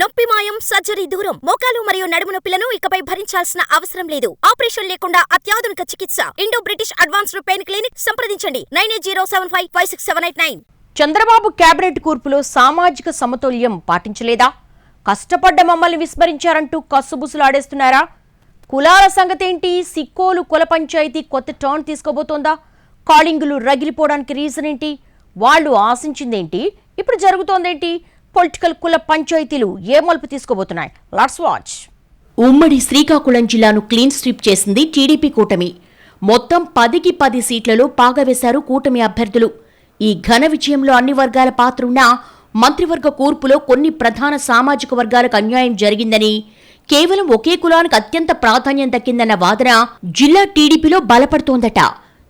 నొప్పి మాయం సర్జరీ దూరం. మోకాలు మరియు నడుము నొప్పులను ఇకపై భరించాల్సిన అవసరం లేదు. ఆపరేషన్ లేకుండా అత్యాధునిక చికిత్స. Indo British advanced pain clinic సంప్రదించండి. Nine eight zero seven five five six seven eight nine. Chandrababu cabinet కూర్పులో సామాజిక సమతుల్యం పాటించలేదా? కష్టపడ్డ మమ్మల్ని విస్మరించారంటూ కసుబుసులాడేస్తున్నారా? కులాల సంగతేంటి? సిక్కోలు కుల పంచాయతీ కొత్త టర్న్ తీసుకోబోతోందా? కాళింగులు రగిలిపోవడానికి రీజన్ ఏంటి? వాళ్ళు ఆశించిందేంటి? ఇప్పుడు జరుగుతోందేంటి? పొలిటికల్ కుల పంచాయతీలు ఏ మలుపు తీసుకోబోతున్నాయి? లట్స్ వాచ్ ఉమ్మడి శ్రీకాకుళం జిల్లాను క్లీన్ స్వీప్ చేసింది టీడీపీ కూటమి. మొత్తం పదికి పది సీట్లలో పాగవేశారు కూటమి అభ్యర్థులు. ఈ ఘన విజయంలో అన్ని వర్గాల పాత్ర ఉన్నా మంత్రివర్గ కూర్పులో కొన్ని ప్రధాన సామాజిక వర్గాలకు అన్యాయం జరిగిందని కేవలం ఒకే కులానికి అత్యంత ప్రాధాన్యం దక్కిందన్న వాదన జిల్లా టీడీపీలో బలపడుతోందట.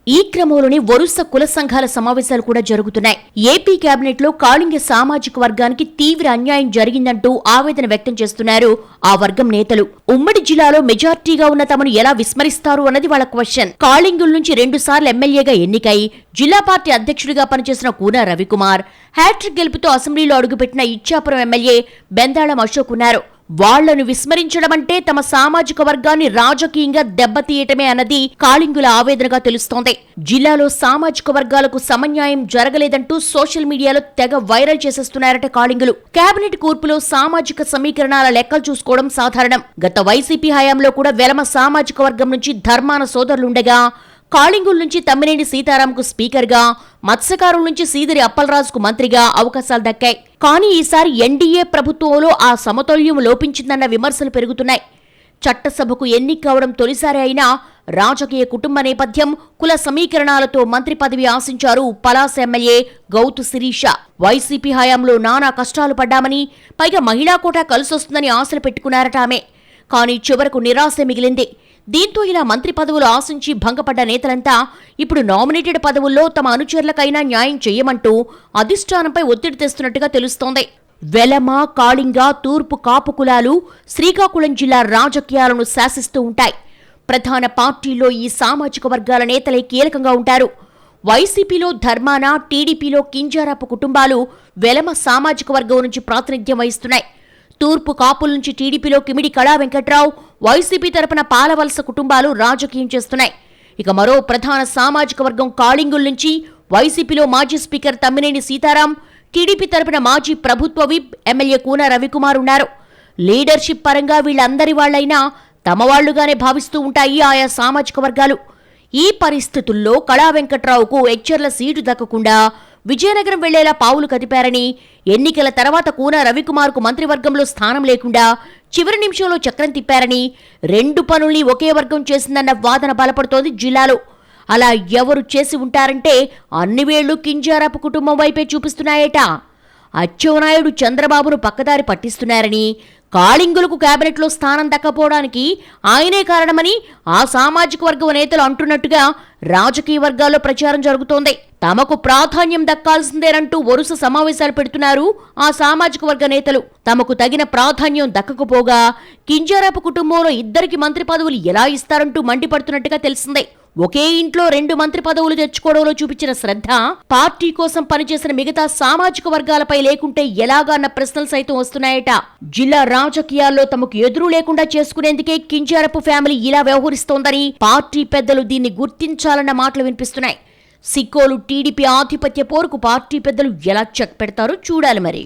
ఈ క్రమంలోనే వరుస కుల సంఘాల సమావేశాలు కూడా జరుగుతున్నాయి. ఏపీ కేబినెట్లో కాళింగ సామాజిక వర్గానికి తీవ్ర అన్యాయం జరిగిందంటూ ఆవేదన వ్యక్తం చేస్తున్నారు ఆ వర్గం నేతలు. ఉమ్మడి జిల్లాలో మెజార్టీగా ఉన్న తమను ఎలా విస్మరిస్తారు అన్నది వాళ్ళ క్వశ్చన్. కాళింగుల నుంచి రెండు సార్లు ఎమ్మెల్యేగా ఎన్నికై జిల్లా పార్టీ అధ్యక్షుడిగా పనిచేసిన కూన రవికుమార్ హ్యాట్రిక్ గెలుపుతో అసెంబ్లీలో అడుగుపెట్టిన ఇచ్చాపురం ఎమ్మెల్యే బెందాళం అశోక్ ఉన్నారు. వాళ్ళను విస్మరించడం అంటే తమ సామాజిక వర్గాన్ని రాజకీయంగా దెబ్బతీయటమే అన్నది కాళింగుల ఆవేదనగా తెలుస్తోంది. జిల్లాలో సామాజిక వర్గాలకు సమన్యాయం జరగలేదంటూ సోషల్ మీడియాలో తెగ వైరల్ చేసేస్తున్నారట కాళింగులు. కేబినెట్ కూర్పులో సామాజిక సమీకరణాల లెక్కలు చూసుకోవడం సాధారణం. గత వైసీపీ హయాంలో కూడా వెలమ సామాజిక వర్గం నుంచి ధర్మాన సోదరులుండగా కాళింగుల నుంచి తమ్మినేని సీతారాంకు స్పీకర్గా మత్స్యకారుల నుంచి సీదిరి అప్పలరాజుకు మంత్రిగా అవకాశాలు దక్కాయి. కానీ ఈసారి ఎన్డీఏ ప్రభుత్వంలో ఆ సమతుల్యం లోపించిందన్న విమర్శలు పెరుగుతున్నాయి. చట్టసభకు ఎన్నిక కావడం తొలిసారి అయినా రాజకీయ కుటుంబ నేపథ్యం కుల సమీకరణాలతో మంత్రి పదవి ఆశించారు పలాస ఎమ్మెల్యే గౌతు శిరీష. వైసీపీ హయాంలో నానా కష్టాలు పడ్డామని పైగా మహిళా కోటా కలిసొస్తుందని ఆశలు పెట్టుకున్నారట ఆమె. కానీ చివరకు నిరాశ మిగిలింది. దీంతో ఇలా మంత్రి పదవులు ఆశించి భంగపడ్డ నేతలంతా ఇప్పుడు నామినేటెడ్ పదవుల్లో తమ అనుచరులకైనా న్యాయం చేయమంటూ అధిష్టానంపై ఒత్తిడి తెస్తున్నట్టుగా తెలుస్తోంది. వెలమ కాళింగ తూర్పు కాపు కులాలు శ్రీకాకుళం జిల్లా రాజకీయాలను శాసిస్తూ ఉంటాయి. ప్రధాన పార్టీల్లో ఈ సామాజిక వర్గాల నేతలే కీలకంగా ఉంటారు. వైసీపీలో ధర్మాన టీడీపీలో కింజారాపు కుటుంబాలు వెలమ సామాజిక వర్గం నుంచి ప్రాతినిధ్యం వహిస్తున్నాయి. తూర్పు కాపుల నుంచి టీడీపీలో కిమిడి కళా వెంకట్రావు వైసీపీ తరపున పాలవలస కుటుంబాలు రాజకీయం చేస్తున్నాయి. ఇక మరో ప్రధాన సామాజిక వర్గం కాళింగుల నుంచి వైసీపీలో మాజీ స్పీకర్ తమ్మినేని సీతారాం టీడీపీ తరపున మాజీ ప్రభుత్వ విప్ ఎమ్మెల్యే కూన రవికుమార్ ఉన్నారు. లీడర్షిప్ పరంగా వీళ్ళందరి వాళ్ళైనా తమ వాళ్ళుగానే భావిస్తూ ఉంటాయి ఆయా సామాజిక వర్గాలు. ఈ పరిస్థితుల్లో కళా వెంకట్రావుకు ఎచ్చర్ల సీటు దక్కకుండా విజయనగరం వెళ్ళేలా పావులు కదిపారని. ఎన్నికల తర్వాత కూన రవికుమార్కు మంత్రివర్గంలో స్థానం లేకుండా చివరి నిమిషంలో చక్రం తిప్పారని. రెండు పనుల్ని ఒకే వర్గం చేసిందన్న వాదన బలపడుతోంది జిల్లాలో. అలా ఎవరు చేసి ఉంటారంటే అన్ని వేళ్ళు కింజారాపు కుటుంబం వైపే చూపిస్తున్నాయట. అచ్చెన్నాయుడు చంద్రబాబును పక్కదారి పట్టిస్తున్నారని కాళింగులకు కేబినెట్లో స్థానం దక్కపోవడానికి ఆయనే కారణమని ఆ సామాజిక వర్గ నేతలు అంటున్నట్టుగా రాజకీయ వర్గాల్లో ప్రచారం జరుగుతోంది. తమకు ప్రాధాన్యం దక్కాల్సిందేనంటూ వరుస సమావేశాలు పెడుతున్నారు ఆ సామాజిక వర్గ నేతలు. తమకు తగిన ప్రాధాన్యం దక్కకపోగా కింజారాపు కుటుంబంలో ఇద్దరికి మంత్రి పదవులు ఎలా ఇస్తారంటూ మండిపడుతున్నట్టుగా తెలిసిందే. ఒకే ఇంట్లో రెండు మంత్రి పదవులు తెచ్చుకోవడంలో చూపించిన శ్రద్ధ పార్టీ కోసం పనిచేసిన మిగతా సామాజిక వర్గాలపై లేకుంటే ఎలాగన్న ప్రశ్నలు సైతం వస్తున్నాయట. జిల్లా రాజకీయాల్లో తమకు ఎదురు లేకుండా చేసుకునేందుకే కింజారపు ఫ్యామిలీ ఇలా వ్యవహరిస్తోందని పార్టీ పెద్దలు దీన్ని గుర్తించాలన్న మాటలు వినిపిస్తున్నాయి. సిక్కోలు టీడీపీ ఆధిపత్య పోరుకు పార్టీ పెద్దలు ఎలా చెక్ పెడతారో చూడాలి మరి.